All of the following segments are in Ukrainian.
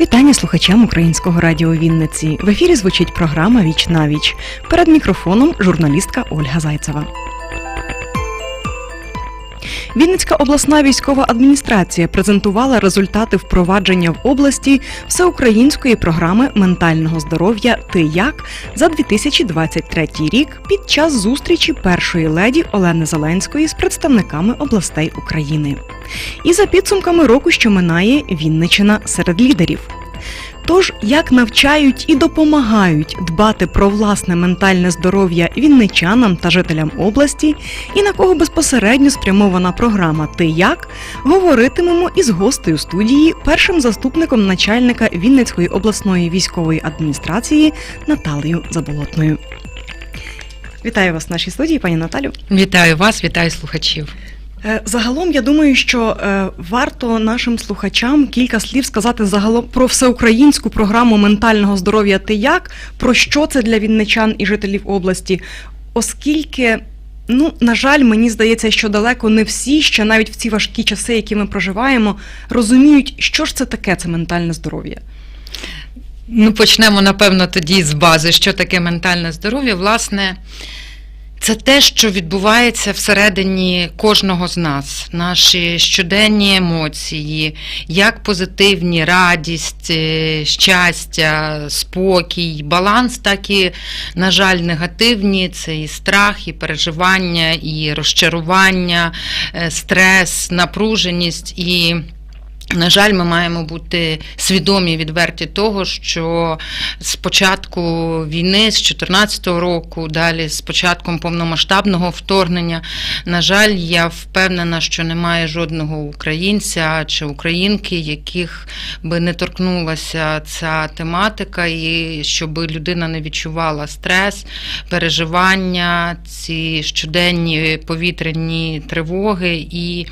Вітання слухачам українського радіо Вінниці. В ефірі звучить програма Віч на віч. Перед мікрофоном журналістка Ольга Зайцева. Вінницька обласна військова адміністрація презентувала результати впровадження в області всеукраїнської програми ментального здоров'я Ти як за 2023 рік під час зустрічі першої леді Олени Зеленської з представниками областей України. І за підсумками року, що минає, Вінничина серед лідерів. Тож, як навчають і допомагають дбати про власне ментальне здоров'я вінничанам та жителям області, і на кого безпосередньо спрямована програма Ти як говоритимемо із гостею студії, першим заступником начальника Вінницької обласної військової адміністрації Наталією Заболотною. Вітаю вас в нашій студії, пані Наталю. Вітаю вас, вітаю слухачів. Е, Загалом я думаю, що е, варто нашим слухачам кілька слів сказати загалом про всеукраїнську програму ментального здоров'я Ти як, про що це для вінничан і жителів області, оскільки. Ну, на жаль, мені здається, що далеко не всі, ще навіть в ці важкі часи, які ми проживаємо, розуміють, що ж це таке це ментальне здоров'я. Ну, почнемо, напевно, тоді з бази, що таке ментальне здоров'я. Власне, це те, що відбувається всередині кожного з нас, наші щоденні емоції, як позитивні, радість, е, щастя, спокій, баланс, так і, на жаль, негативні це і страх, і переживання, і розчарування, е, стрес, напруженість і. На жаль, ми маємо бути свідомі, відверті того, що з початку війни, з 2014 року, далі з початком повномасштабного вторгнення, на жаль, я впевнена, що немає жодного українця чи українки, яких би не торкнулася ця тематика, і щоб людина не відчувала стрес, переживання, ці щоденні повітряні тривоги. І,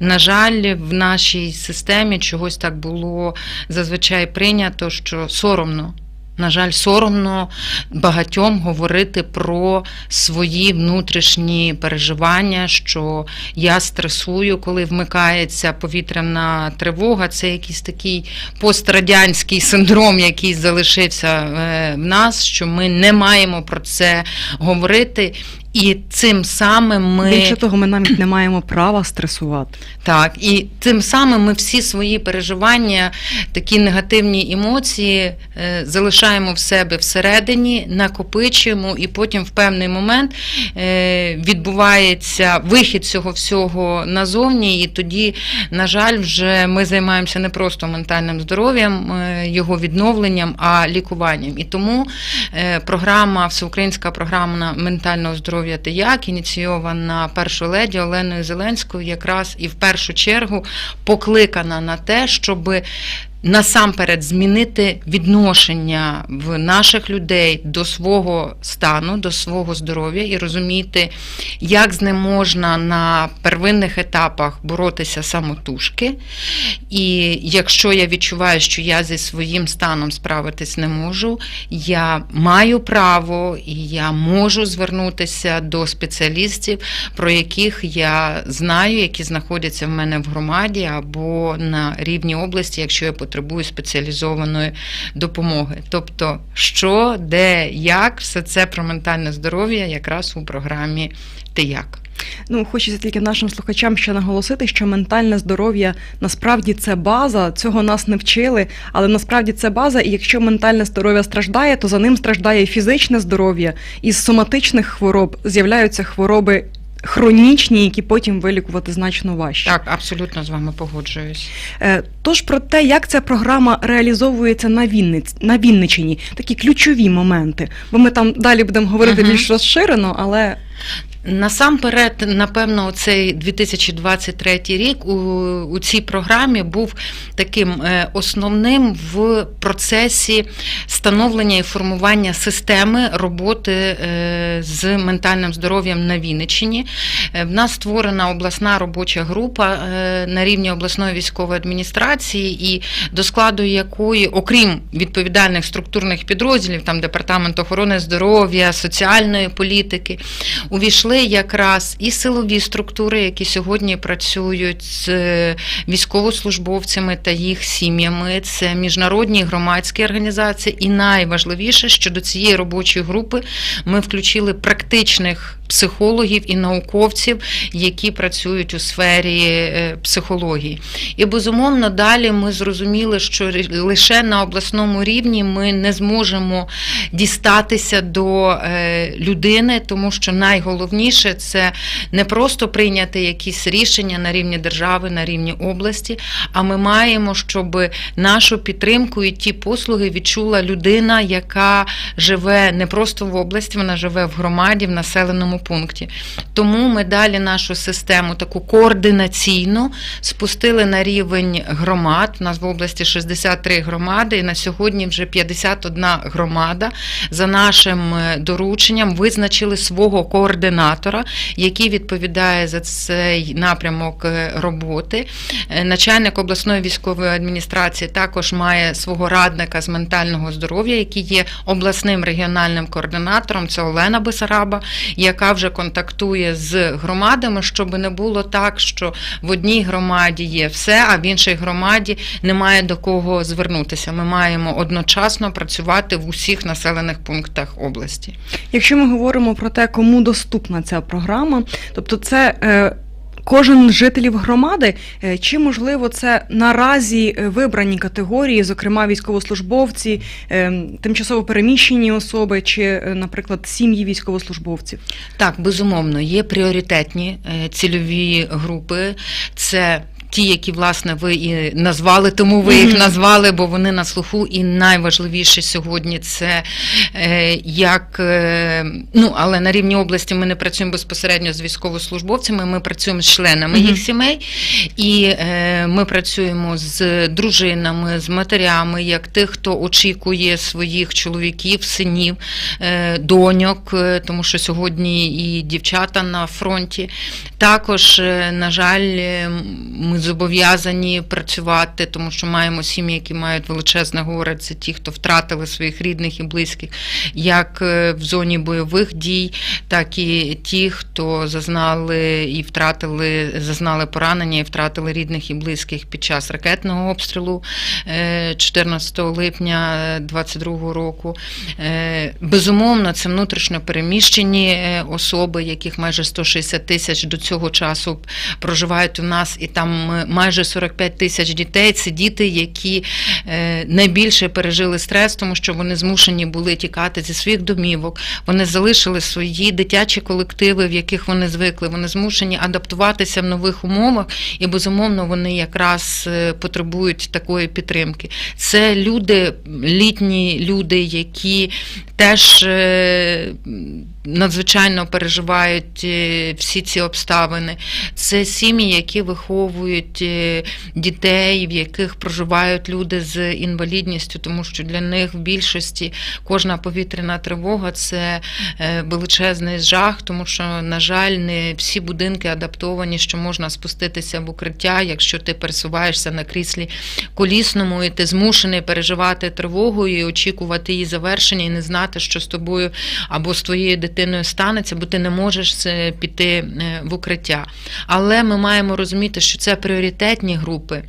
на жаль, в нашій системі чогось так було зазвичай прийнято, що соромно. На жаль, соромно багатьом говорити про свої внутрішні переживання, що я стресую, коли вмикається повітряна тривога. Це якийсь такий пострадянський синдром, який залишився е, в нас, що ми не маємо про це говорити. І цим самим ми Більше того, ми навіть не маємо права стресувати. так, і тим самим ми всі свої переживання, такі негативні емоції е, залишаємо в себе всередині, накопичуємо, і потім в певний момент е, відбувається вихід цього всього назовні. І тоді, на жаль, вже ми займаємося не просто ментальним здоров'ям, е, його відновленням, а лікуванням. І тому е, програма, всеукраїнська програма ментального здоров'я «Ти як ініційована першою леді Оленою Зеленською, якраз і в першу чергу покликана на те, щоб насамперед змінити відношення в наших людей до свого стану, до свого здоров'я і розуміти, як з ним можна на первинних етапах боротися самотужки. І якщо я відчуваю, що я зі своїм станом справитись не можу, я маю право і я можу звернутися до спеціалістів, про яких я знаю, які знаходяться в мене в громаді або на рівні області, якщо я потребую спеціалізованої допомоги. Тобто, що, де, як, все це про ментальне здоров'я якраз у програмі Ти як. Ну, хочеться тільки нашим слухачам ще наголосити, що ментальне здоров'я насправді це база. Цього нас не вчили, але насправді це база. І якщо ментальне здоров'я страждає, то за ним страждає і фізичне здоров'я. Із соматичних хвороб з'являються хвороби хронічні, які потім вилікувати значно важче. Так, абсолютно з вами погоджуюсь. Е, Тож про те, як ця програма реалізовується на Вінниць на Вінничині, такі ключові моменти. Бо ми там далі будемо говорити Мгм. більш розширено, але Насамперед, напевно, цей 2023 рік у, у цій програмі був таким е, основним в процесі становлення і формування системи роботи е, з ментальним здоров'ям на Вінниччині. Е, В нас створена обласна робоча група на рівні обласної військової адміністрації, і до складу якої, окрім відповідальних структурних підрозділів, там департамент охорони здоров'я, соціальної політики, увійшли коли якраз і силові структури, які сьогодні працюють з е, військовослужбовцями та їх сім'ями, це міжнародні громадські організації, і найважливіше, що до цієї робочої групи ми включили практичних психологів і науковців, які працюють у сфері е, психології. І безумовно, далі ми зрозуміли, що лише на обласному рівні ми не зможемо дістатися до е, людини, тому що найголовніше це не просто прийняти якісь рішення на рівні держави, на рівні області, а ми маємо, щоб нашу підтримку і ті послуги відчула людина, яка живе не просто в області, вона живе в громаді, в населеному пункті. Тому ми далі нашу систему таку координаційну спустили на рівень громад. У нас в області 63 громади, і на сьогодні вже 51 громада за нашим е, дорученням визначили свого координатора, який відповідає за цей напрямок е, роботи. Е, Начальник обласної військової адміністрації також має свого радника з ментального здоров'я, який є обласним регіональним координатором. Це Олена Бесараба, яка вже контактує з громадами, щоб не було так, що в одній громаді є все, а в іншій громаді немає до кого звернутися. Ми маємо одночасно працювати в усіх населених пунктах області. Якщо ми говоримо про те, кому доступна ця програма, тобто це. Кожен жителів громади, е, чи можливо це наразі е, вибрані категорії, зокрема військовослужбовці, е, тимчасово переміщені особи, чи, наприклад, сім'ї військовослужбовців? Так, безумовно, є пріоритетні цільові групи. Це Ті, які власне ви і назвали, тому ви їх назвали, бо вони на слуху. І найважливіше сьогодні це е, як е, ну але на рівні області ми не працюємо безпосередньо з військовослужбовцями. Ми працюємо з членами їх сімей, і е, ми працюємо з дружинами, з матерями, як тих, хто очікує своїх чоловіків, синів, доньок, тому що сьогодні і дівчата на фронті. Також, на жаль, ми зобов'язані працювати, тому що маємо сім'ї, які мають величезне горе. Це ті, хто втратили своїх рідних і близьких, як е, в зоні бойових дій, так і ті, хто зазнали і втратили, зазнали поранення і втратили рідних і близьких під час ракетного обстрілу е, 14 липня 2022 року. Е, Безумовно, це внутрішньо переміщені е, особи, яких майже 160 тисяч до цього часу проживають у нас, і там майже 45 тисяч дітей. Це діти, які е, найбільше пережили стрес, тому що вони змушені були тікати зі своїх домівок. Вони залишили свої дитячі колективи, в яких вони звикли. Вони змушені адаптуватися в нових умовах, і безумовно вони якраз е, потребують такої підтримки. Це люди, літні люди, які теж е, надзвичайно переживають е, всі ці обставини. Це сім'ї, які виховують е, дітей, в яких проживають люди з інвалідністю, тому що для них в більшості кожна повітряна тривога це е, величезний жах, тому що, на жаль, не всі будинки адаптовані, що можна спуститися в укриття, якщо ти пересуваєшся на кріслі колісному, і ти змушений переживати тривогу і очікувати її завершення, і не знати, що з тобою або з твоєю дитиною станеться, бо ти не можеш е, піти е, в укриття. Але ми маємо розуміти, що це пріоритетні групи.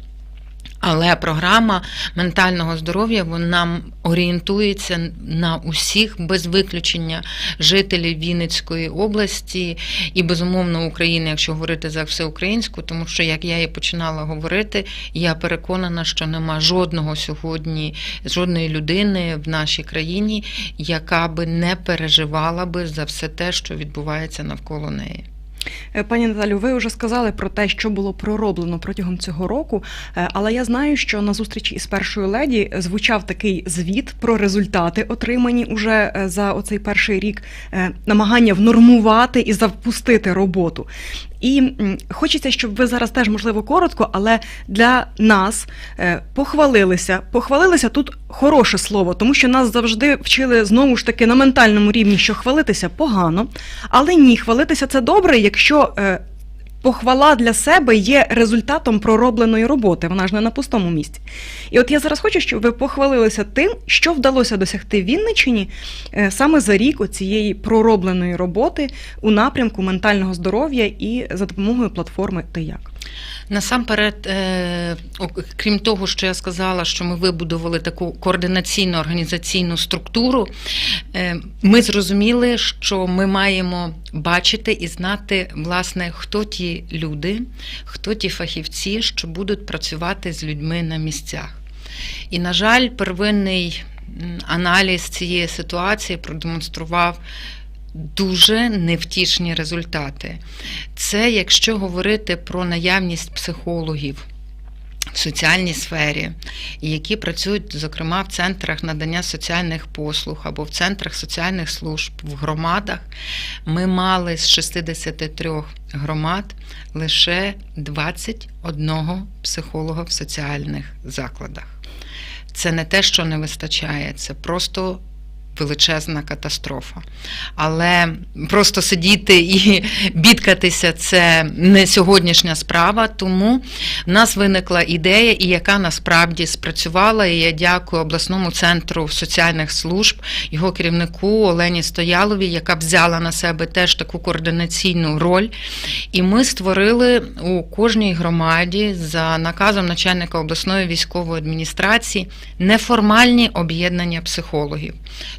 Але програма ментального здоров'я вона орієнтується на усіх без виключення жителів Вінницької області і безумовно України, якщо говорити за всеукраїнську, тому що як я і починала говорити, я переконана, що нема жодного сьогодні, жодної людини в нашій країні, яка би не переживала би за все те, що відбувається навколо неї. Е, Пані Наталю, ви вже сказали про те, що було пророблено протягом цього року, е, але я знаю, що на зустрічі із першою леді звучав такий звіт про результати, отримані уже е, за оцей перший рік, намагання внормувати і запустити роботу. І хочеться, щоб ви зараз теж, можливо, коротко, але для нас е, похвалилися. Похвалилися тут хороше слово, тому що нас завжди вчили знову ж таки на ментальному рівні, що хвалитися погано, але ні, хвалитися це добре, якщо. Е, похвала для себе є результатом проробленої роботи. Вона ж не на пустому місці. І от я зараз хочу, щоб ви похвалилися тим, що вдалося досягти в Вінничині саме за рік цієї проробленої роботи у напрямку ментального здоров'я і за допомогою платформи Ти як. Насамперед, е, крім того, що я сказала, що ми вибудували таку координаційну організаційну структуру, е, ми зрозуміли, що ми маємо бачити і знати, власне, хто ті люди, хто ті фахівці, що будуть працювати з людьми на місцях. І, на жаль, первинний аналіз цієї ситуації продемонстрував дуже невтішні результати. Це якщо говорити про наявність психологів. В соціальній сфері, які працюють, зокрема, в центрах надання соціальних послуг або в центрах соціальних служб в громадах, ми мали з 63 громад лише 21 психолога в соціальних закладах. Це не те, що не вистачає, це просто величезна катастрофа. Але просто сидіти і бідкатися це не сьогоднішня справа. Тому в нас виникла ідея, і яка насправді спрацювала. І я дякую обласному центру соціальних служб, його керівнику Олені Стояловій, яка взяла на себе теж таку координаційну роль. І ми створили у кожній громаді за наказом начальника обласної військової адміністрації неформальні об'єднання психологів.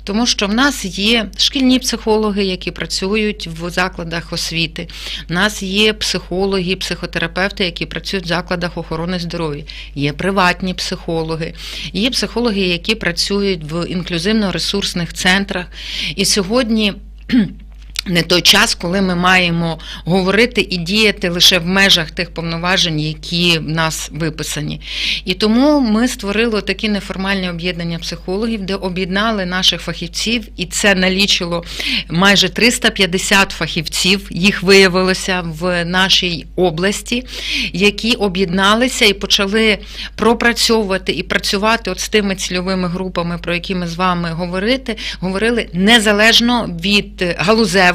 Тому що в нас є шкільні психологи, які працюють в закладах освіти. У нас є психологи, психотерапевти, які працюють в закладах охорони здоров'я. Є приватні психологи, є психологи, які працюють в інклюзивно-ресурсних центрах. І сьогодні. Не той час, коли ми маємо говорити і діяти лише в межах тих повноважень, які в нас виписані. І тому ми створили такі неформальні об'єднання психологів, де об'єднали наших фахівців, і це налічило майже 350 фахівців. Їх виявилося в нашій області, які об'єдналися і почали пропрацьовувати і працювати от з тими цільовими групами, про які ми з вами говорити, говорили незалежно від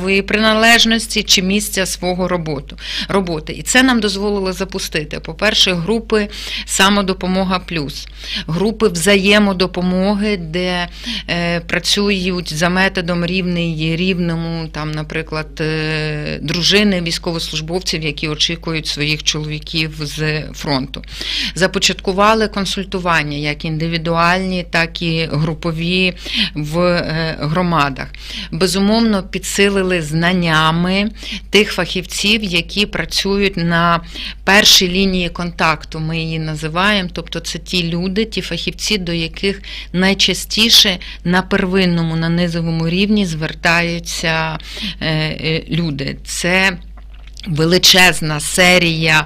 галузевої приналежності чи місця свого роботу, роботи. І це нам дозволило запустити, по-перше, групи самодопомога плюс, групи взаємодопомоги, де е, працюють за методом рівний рівному, там, наприклад, е, дружини військовослужбовців, які очікують своїх чоловіків з фронту. Започаткували консультування, як індивідуальні, так і групові в е, громадах. Безумовно, підсилили знаннями тих фахівців, які працюють на першій лінії контакту. Ми її називаємо. Тобто, це ті люди, ті фахівці, до яких найчастіше на первинному, на низовому рівні звертаються е, е, люди. Це Величезна серія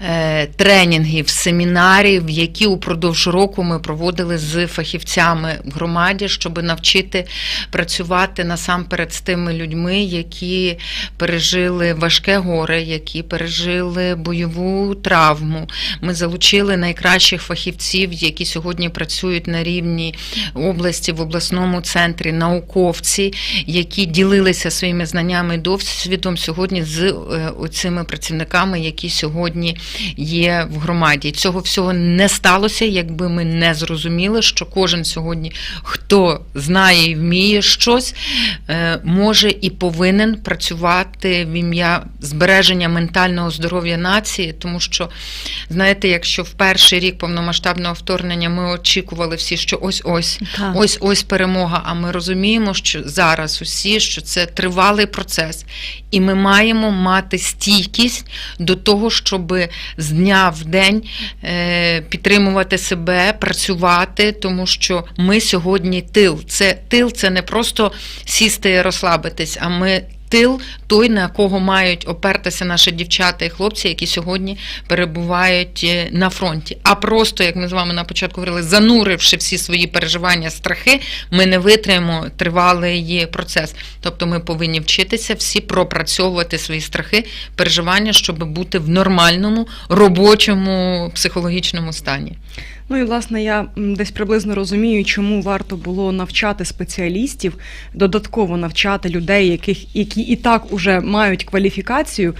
е, тренінгів, семінарів, які упродовж року ми проводили з фахівцями в громаді, щоб навчити працювати насамперед з тими людьми, які пережили важке горе, які пережили бойову травму. Ми залучили найкращих фахівців, які сьогодні працюють на рівні області в обласному центрі, науковці, які ділилися своїми знаннями досвідом сьогодні з оцими працівниками, які сьогодні є в громаді. Цього всього не сталося, якби ми не зрозуміли, що кожен сьогодні, хто знає і вміє щось, е, може і повинен працювати в ім'я збереження ментального здоров'я нації, тому що, знаєте, якщо в перший рік повномасштабного вторгнення ми очікували всі, що ось-ось, ось-ось перемога. А ми розуміємо, що зараз усі, що це тривалий процес, і ми маємо мати стійкість до того, щоб з дня в день е, підтримувати себе, працювати, тому що ми сьогодні тил. Це тил, це не просто сісти і розслабитись, а ми. Тил той, на кого мають опертися наші дівчата і хлопці, які сьогодні перебувають е, на фронті. А просто, як ми з вами на початку говорили, зануривши всі свої переживання, страхи, ми не витримаємо тривалий процес. Тобто ми повинні вчитися всі пропрацьовувати свої страхи, переживання, щоб бути в нормальному робочому психологічному стані. Ну і власне я десь приблизно розумію, чому варто було навчати спеціалістів, додатково навчати людей, яких які і так уже мають кваліфікацію.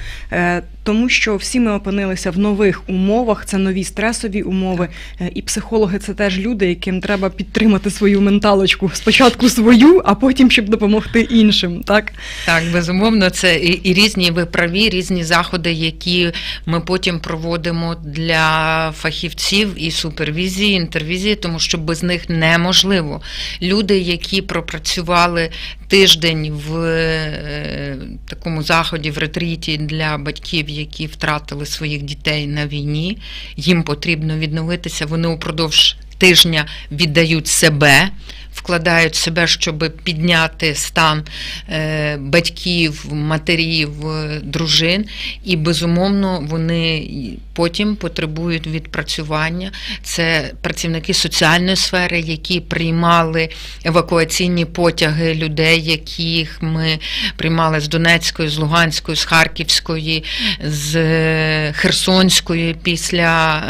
Тому що всі ми опинилися в нових умовах, це нові стресові умови, е, і психологи це теж люди, яким треба підтримати свою менталочку. Спочатку свою, а потім щоб допомогти іншим. Так Так, безумовно, це і, і різні ви праві, різні заходи, які ми потім проводимо для фахівців і супервізії, інтервізії, тому що без них неможливо. Люди, які пропрацювали тиждень в е, такому заході, в ретріті для батьків, які втратили своїх дітей на війні, їм потрібно відновитися. Вони упродовж тижня віддають себе. Вкладають себе, щоб підняти стан е, батьків, матерів, е, дружин, і безумовно вони потім потребують відпрацювання. Це працівники соціальної сфери, які приймали евакуаційні потяги людей, яких ми приймали з Донецької, з Луганської, з Харківської, з е, Херсонської після.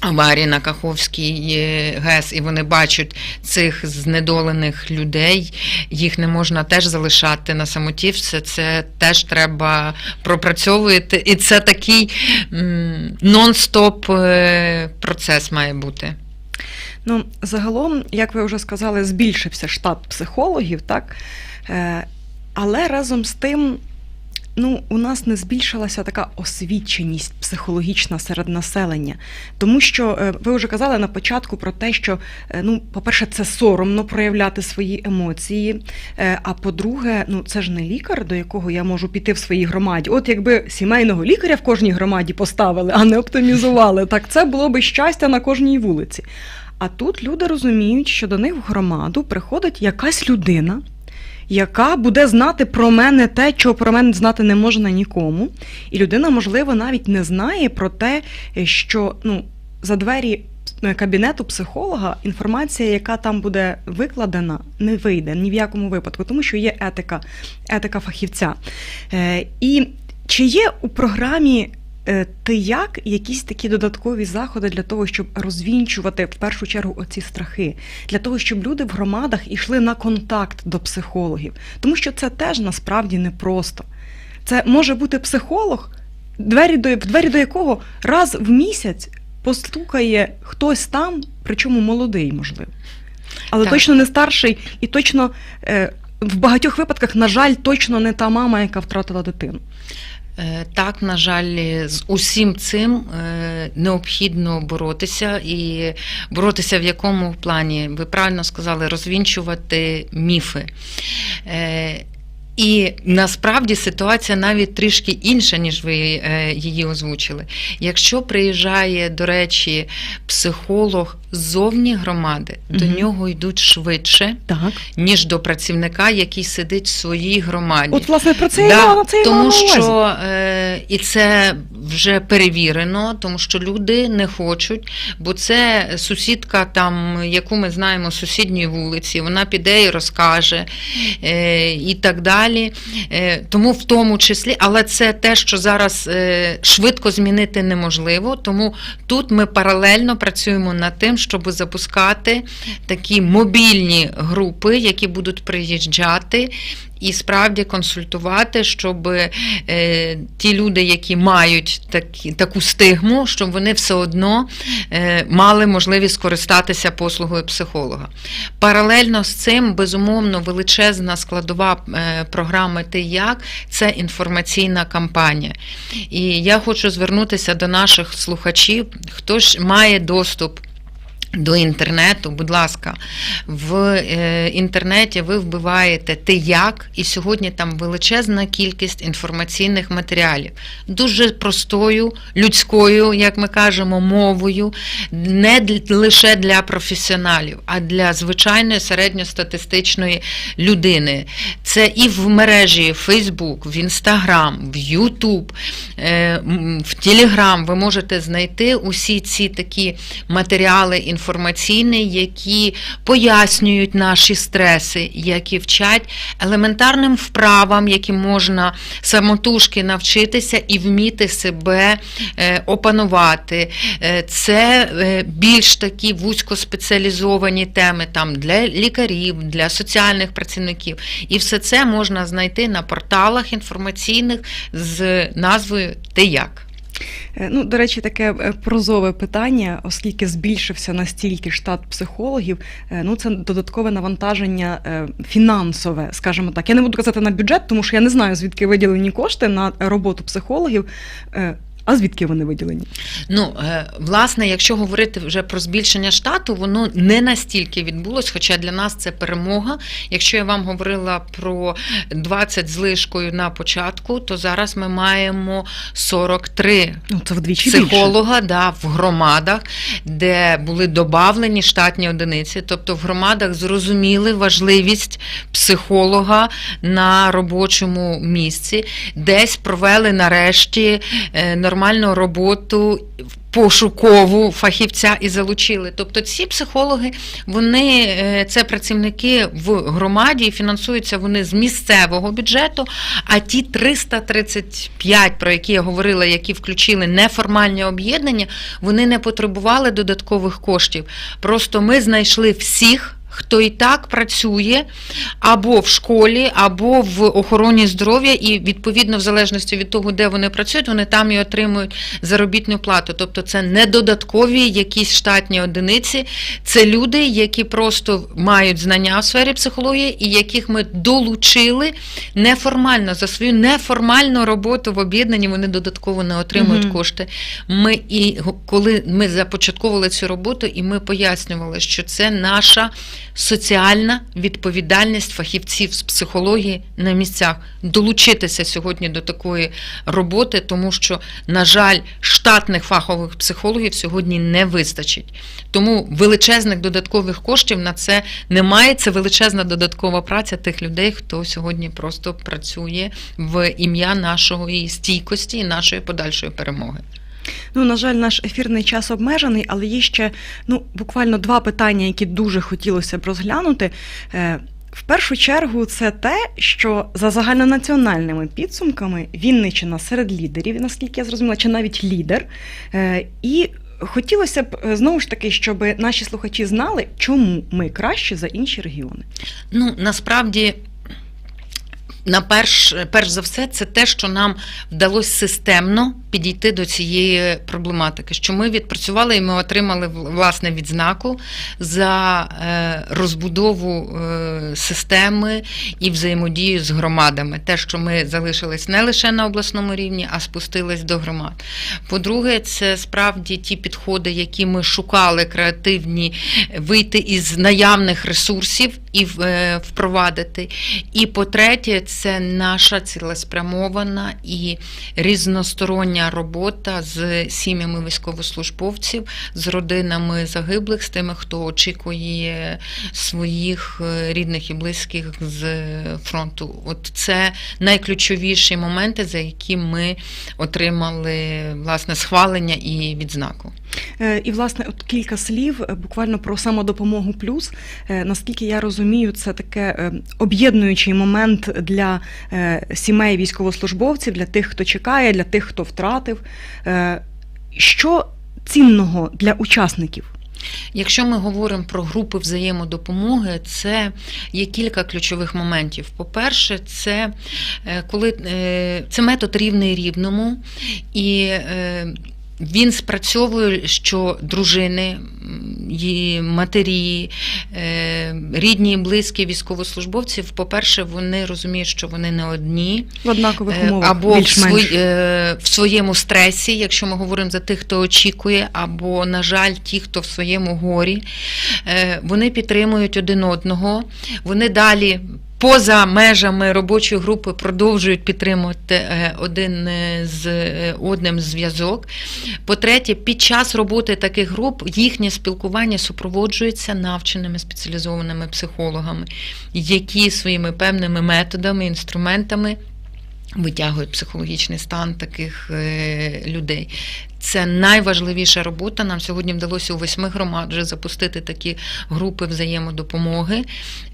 Аварії на Каховській ГЕС, і вони бачать цих знедолених людей. Їх не можна теж залишати на самоті. Все це теж треба пропрацьовувати. І це такий нон-стоп е, процес має бути. ну загалом, як ви вже сказали, збільшився штат психологів, так Е, але разом з тим. Ну, у нас не збільшилася така освіченість психологічна серед населення, тому що е, ви вже казали на початку про те, що е, ну, по-перше, це соромно проявляти свої емоції. е, А по-друге, ну це ж не лікар, до якого я можу піти в своїй громаді. От якби сімейного лікаря в кожній громаді поставили, а не оптимізували, так це було би щастя на кожній вулиці. А тут люди розуміють, що до них в громаду приходить якась людина яка буде знати про мене те, чого про мене знати не можна нікому. І людина, можливо, навіть не знає про те, що ну, за двері е, кабінету психолога інформація, яка там буде викладена, не вийде ні в якому випадку, тому що є етика, етика фахівця. Е, і чи є у програмі е, ти як якісь такі додаткові заходи для того, щоб розвінчувати в першу чергу оці страхи, для того, щоб люди в громадах йшли на контакт до психологів, тому що це теж насправді непросто. Це може бути психолог, двері до в двері до якого раз в місяць постукає хтось там, причому молодий, можливо, але Так. точно не старший, і точно е, в багатьох випадках, на жаль, точно не та мама, яка втратила дитину. Е, Так, на жаль, з усім цим е, необхідно боротися і боротися в якому плані? Ви правильно сказали, розвінчувати міфи. І насправді ситуація навіть трішки інша, ніж ви е, її озвучили. Якщо приїжджає, до речі, психолог ззовні громади, до нього йдуть швидше, Так. ніж до працівника, який сидить в своїй громаді. От, власне, про це я Да, мала- це мала тому на увазі. що е, і це вже перевірено, тому що люди не хочуть, бо це сусідка, там, яку ми знаємо з сусідньої вулиці, вона піде і розкаже е, і так далі. Е, тому в тому числі, але це те, що зараз е, швидко змінити неможливо. Тому тут ми паралельно працюємо над тим, щоб запускати такі мобільні групи, які будуть приїжджати і справді консультувати, щоб е, ті люди, які мають такі, таку стигму, щоб вони все одно е, мали можливість скористатися послугою психолога. Паралельно з цим, безумовно, величезна складова е, програми Ти як це інформаційна кампанія. І я хочу звернутися до наших слухачів, хто ж має доступ. До інтернету, будь ласка, в е, інтернеті ви вбиваєте ти як, і сьогодні там величезна кількість інформаційних матеріалів, дуже простою, людською, як ми кажемо, мовою, не лише для професіоналів, а для звичайної середньостатистичної людини. Це і в мережі Facebook, в Instagram, в YouTube, е, в Telegram ви можете знайти усі ці такі матеріали інформаційні інформаційний, які пояснюють наші стреси, які вчать елементарним вправам, які можна самотужки навчитися і вміти себе е, опанувати. Е, Це е, більш такі вузькоспеціалізовані теми там для лікарів, для соціальних працівників. І все це можна знайти на порталах інформаційних з назвою Ти як. Е, Ну, до речі, таке е, прозове питання, оскільки збільшився настільки штат психологів, е, ну це додаткове навантаження фінансове, скажімо так. Я не буду казати на бюджет, тому що я не знаю, звідки виділені кошти на роботу психологів. А звідки вони виділені? Ну, е, власне, якщо говорити вже про збільшення штату, воно не настільки відбулось, хоча для нас це перемога. Якщо я вам говорила про 20 з лишкою на початку, то зараз ми маємо 43 Ну, це вдвічі більше. психолога да, в громадах, де були добавлені штатні одиниці. Тобто в громадах зрозуміли важливість психолога на робочому місці, десь провели нарешті е, нормальну роботу. Пошукову фахівця і залучили. Тобто ці психологи, вони е, це працівники в громаді, фінансуються вони з місцевого бюджету. А ті 335, про які я говорила, які включили неформальні об'єднання, вони не потребували додаткових коштів. Просто ми знайшли всіх. Хто і так працює або в школі, або в охороні здоров'я, і відповідно, в залежності від того, де вони працюють, вони там і отримують заробітну плату. Тобто це не додаткові якісь штатні одиниці, це люди, які просто мають знання в сфері психології, і яких ми долучили неформально за свою неформальну роботу в об'єднанні. Вони додатково не отримують Мгм. кошти. Ми і коли ми започатковували цю роботу, і ми пояснювали, що це наша соціальна відповідальність фахівців з психології на місцях долучитися сьогодні до такої роботи, тому що, на жаль, штатних фахових психологів сьогодні не вистачить. Тому величезних додаткових коштів на це немає. Це величезна додаткова праця тих людей, хто сьогодні просто працює в ім'я нашої стійкості і нашої подальшої перемоги. Ну, на жаль, наш ефірний час обмежений, але є ще ну, буквально два питання, які дуже хотілося б розглянути. Е, В першу чергу, це те, що за загальнонаціональними підсумками Вінниччина серед лідерів, наскільки я зрозуміла, чи навіть лідер. Е, І хотілося б е, знову ж таки, щоб наші слухачі знали, чому ми краще за інші регіони. Ну, насправді. На перш, перш за все, це те, що нам вдалося системно підійти до цієї проблематики. Що ми відпрацювали і ми отримали власне відзнаку за е, розбудову е, системи і взаємодію з громадами. Те, що ми залишились не лише на обласному рівні, а спустились до громад. По-друге, це справді ті підходи, які ми шукали, креативні, вийти із наявних ресурсів і е, впровадити. І по-третє, це наша цілеспрямована і різностороння робота з сім'ями військовослужбовців, з родинами загиблих, з тими, хто очікує своїх е, рідних і близьких з фронту. От це найключовіші моменти, за які ми отримали власне схвалення і відзнаку. Е, І, власне, от кілька слів е, буквально про самодопомогу плюс. Е, Наскільки я розумію, це таке об'єднуючий момент для сімей військовослужбовців, для тих, хто чекає, для тих, хто втратив. Що цінного для учасників? Якщо ми говоримо про групи взаємодопомоги, це є кілька ключових моментів. По-перше, це коли це метод рівний рівному, і він спрацьовує, що дружини, її матері, е, рідні і близькі військовослужбовців, по-перше, вони розуміють, що вони не одні, В однакових Е, умовах або в, свої, е, в своєму стресі, якщо ми говоримо за тих, хто очікує, або, на жаль, ті, хто в своєму горі, вони підтримують один одного, вони далі. Поза межами робочої групи продовжують підтримувати е, один е, з е, одним зв'язок. По-третє, під час роботи таких груп їхнє спілкування супроводжується навченими спеціалізованими психологами, які своїми певними методами, інструментами витягують психологічний стан таких е, людей. Це найважливіша робота. Нам сьогодні вдалося у восьми громад вже запустити такі групи взаємодопомоги.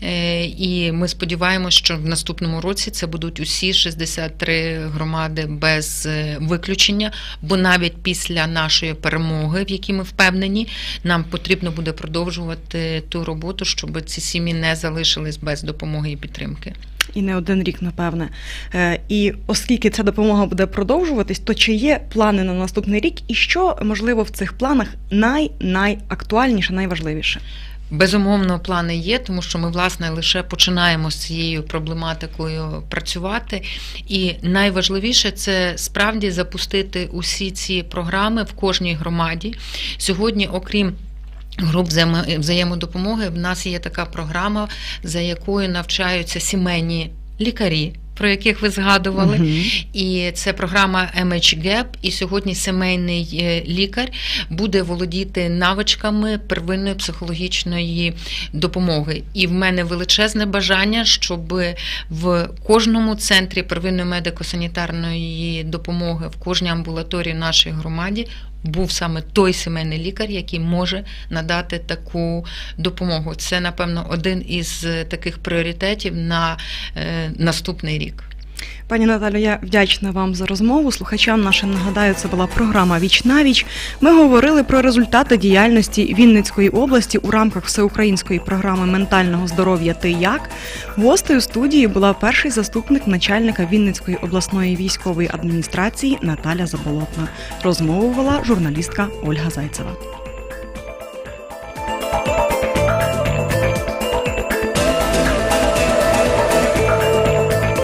Е, І ми сподіваємося, що в наступному році це будуть усі 63 громади без е, виключення. Бо навіть після нашої перемоги, в якій ми впевнені, нам потрібно буде продовжувати ту роботу, щоб ці сім'ї не залишились без допомоги і підтримки. І не один рік, напевне. Е, І оскільки ця допомога буде продовжуватись, то чи є плани на наступний рік, і що можливо в цих планах най найактуальніше, найважливіше? Безумовно, плани є, тому що ми, власне, лише починаємо з цією проблематикою працювати. І найважливіше це справді запустити усі ці програми в кожній громаді. Сьогодні, окрім Груп взаємодопомоги в нас є така програма, за якою навчаються сімейні лікарі, про яких ви згадували. Мгм. І це програма MHGAP, і сьогодні сімейний е, лікар буде володіти навичками первинної психологічної допомоги. І в мене величезне бажання, щоб в кожному центрі первинної медико-санітарної допомоги, в кожній амбулаторії в нашій громаді. Був саме той сімейний лікар, який може надати таку допомогу. Це, напевно, один із е, таких пріоритетів на е, наступний рік. Пані Наталю, я вдячна вам за розмову. Слухачам нашим нагадаю, це була програма Віч на віч. Ми говорили про результати діяльності Вінницької області у рамках всеукраїнської програми ментального здоров'я Ти як гостею студії була перший заступник начальника Вінницької обласної військової адміністрації Наталя Заболотна. Розмовувала журналістка Ольга Зайцева.